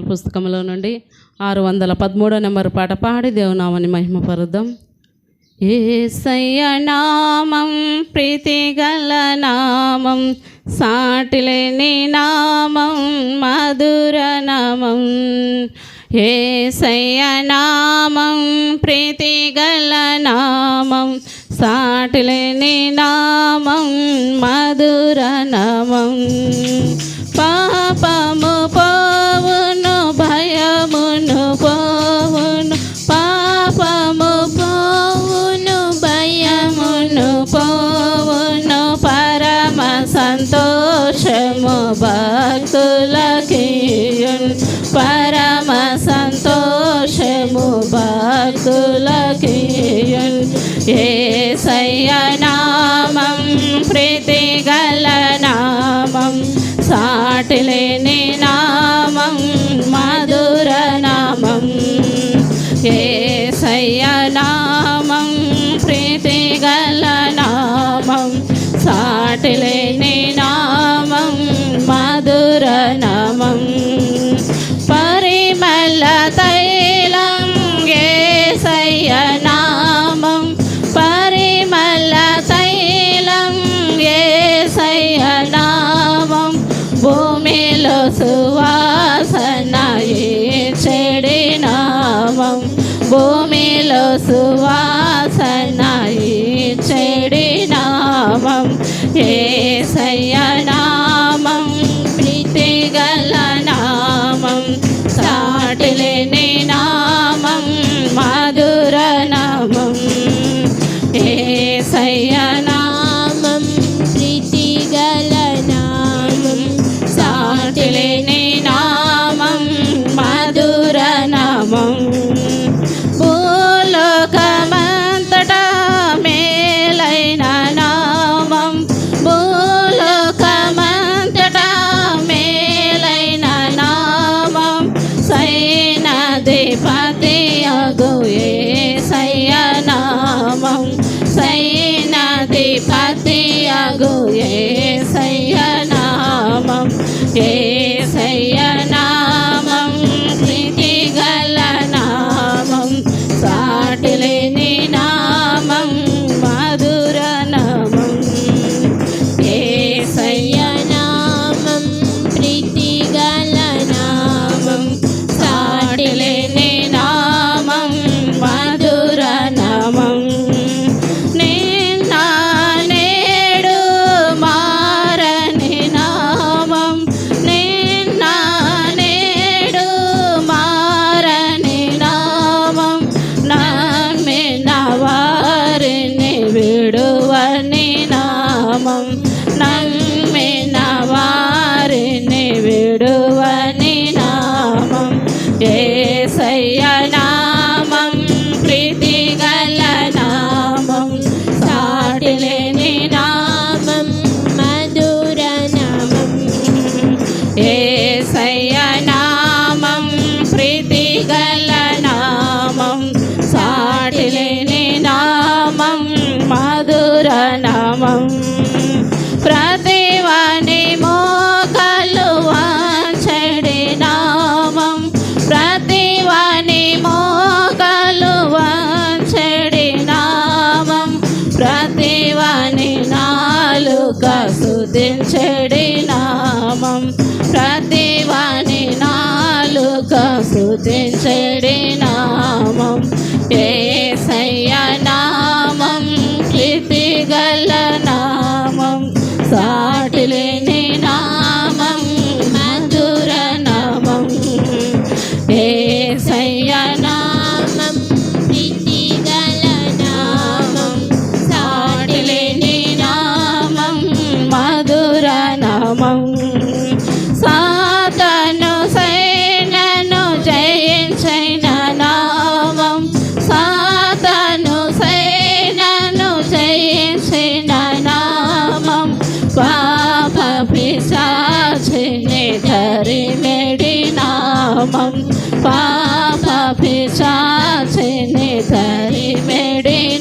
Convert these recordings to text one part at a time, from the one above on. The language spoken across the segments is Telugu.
పుస్తకంలో నుండి ఆరు వందల పదమూడో నెంబర్ పాట పాడి దేవునామని మహిమపరుద్దాం. ఏసయ్య నామం ప్రీతి గల నామం సాటిలేని నామం మధుర నామం. ఏసయ్య నామం ప్రీతి గల నామం సాటిలేని నామం మధుర భక్తులకియున్ పరమ సంతోషము భక్తులకియున్ ఏ సయ్యనామం ప్రీతి గల నామం సాటిలే మధుర నామం పరిమళ తైలం ఏసయ్య నామం. పరిమళ తైలం ఏసయ్య నామం. భూమిలో సువాసన నామం. ప్రతివాని మోకలు వాంచడి నామం. ప్రతివాని మోకలు వాంచడి నామం. ప్రతివాని నాలుక సుధించడి నామం. ప్రతివాని నాలుక సుధించడి నామం. ఏ సయ్యా నామం. సాతను సైనను జయించిన నామం. సాతను సైనను జయించిన నామం. పాప పిశాచిని ధరిమెడి నామం. పాప పిశాచిని ధరిమెడి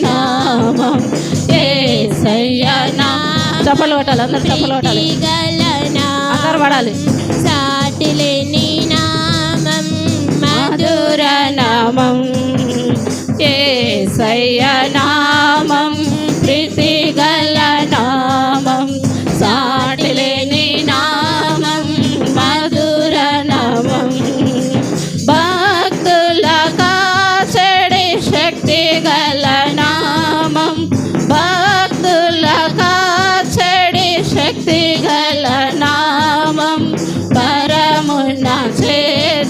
చప్పలు కొట్టాలి? అందరు చప్పలు కొట్టాలి. అందరు పడాలి. సాటిలేని శక్తిగల నామం పరమున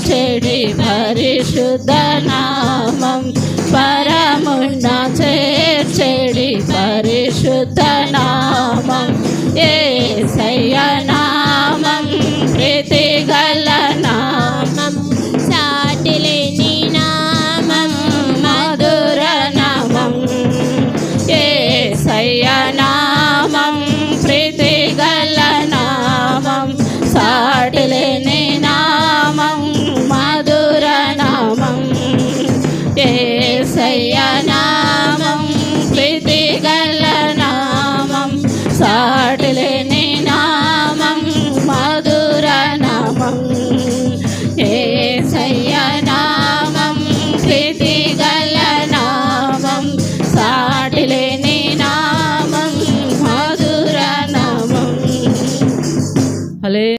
చేడి పరిశుద్ధ నామం పరమున చేడి పరిశుద్ధ నామం.